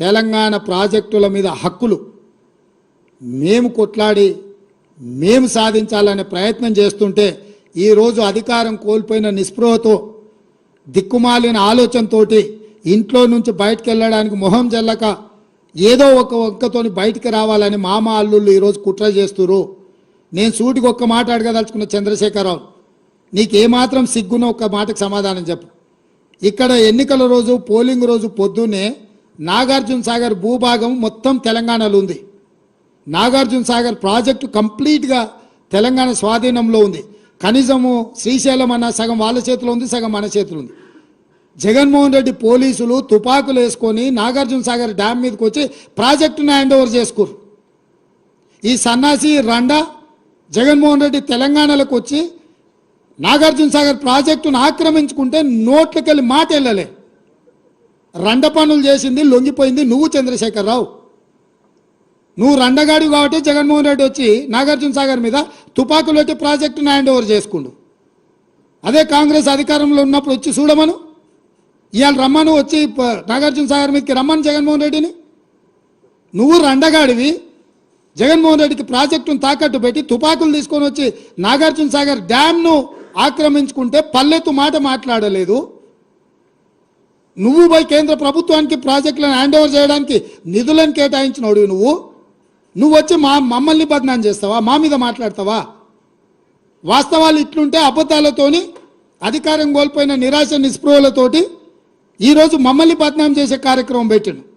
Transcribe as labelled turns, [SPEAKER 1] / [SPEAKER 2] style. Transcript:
[SPEAKER 1] తెలంగాణ ప్రాజెక్టుల మీద హక్కులు మేము కొట్లాడి మేము సాధించాలనే ప్రయత్నం చేస్తుంటే ఈరోజు అధికారం కోల్పోయిన నిస్పృహతో దిక్కుమాలిన ఆలోచనతోటి ఇంట్లో నుంచి బయటకు వెళ్ళడానికి మొహం జల్లక ఏదో ఒక ఒక్కతోని బయటికి రావాలని మామ అల్లుళ్ళు ఈరోజు కుట్ర చేస్తురు నేను సూటికి ఒక్క మాట అడగదలుచుకున్న చంద్రశేఖరరావు నీకేమాత్రం సిగ్గున ఒక్క మాటకు సమాధానం చెప్పు. ఇక్కడ ఎన్నికల రోజు పోలింగ్ రోజు పొద్దున్నే నాగార్జున సాగర్ భూభాగం మొత్తం తెలంగాణలో ఉంది. నాగార్జున సాగర్ ప్రాజెక్టు కంప్లీట్గా తెలంగాణ స్వాధీనంలో ఉంది. కనీసము శ్రీశైలం అన్న సగం వాళ్ళ చేతిలో ఉంది సగం మన చేతిలో ఉంది. జగన్మోహన్ రెడ్డి పోలీసులు తుపాకులు వేసుకొని నాగార్జున సాగర్ డ్యామ్ మీదకి వచ్చి ప్రాజెక్టును హ్యాండ్ ఓవర్ చేసుకోరు. ఈ సన్నాసి రండా జగన్మోహన్ రెడ్డి తెలంగాణలోకి వచ్చి నాగార్జున సాగర్ ప్రాజెక్టును ఆక్రమించుకుంటే నోట్లకెళ్ళి మాట వెళ్ళలే రండ పనులు చేసింది లొంగిపోయింది నువ్వు చంద్రశేఖరరావు. నువ్వు రండగాడివి కాబట్టి జగన్మోహన్ రెడ్డి వచ్చి నాగార్జున సాగర్ మీద తుపాకులు ప్రాజెక్టును హ్యాండ్ ఓవర్ చేసుకుండు. అదే కాంగ్రెస్ అధికారంలో ఉన్నప్పుడు వచ్చి చూడమను. ఇవాళ రమ్మను వచ్చి నాగార్జున సాగర్ మీదకి రమ్మను జగన్మోహన్ రెడ్డిని. నువ్వు రండగాడివి జగన్మోహన్ రెడ్డికి ప్రాజెక్టును తాకట్టు పెట్టి తుపాకులు తీసుకొని వచ్చి నాగార్జున సాగర్ డ్యామ్ను ఆక్రమించుకుంటే పల్లెత్తు మాట మాట్లాడలేదు. నువ్వు పోయి కేంద్ర ప్రభుత్వానికి ప్రాజెక్టులను హ్యాండ్ ఓవర్ చేయడానికి నిధులను కేటాయించినోడు నువ్వు. నువ్వు వచ్చి మా మమ్మల్ని బదనాం చేస్తావా? మా మీద మాట్లాడతావా? వాస్తవాలు ఇట్లుంటే అబద్ధాలతోని అధికారం కోల్పోయిన నిరాశ నిస్పృహలతోటి ఈరోజు మమ్మల్ని బదనాం చేసే కార్యక్రమం పెట్టిండు.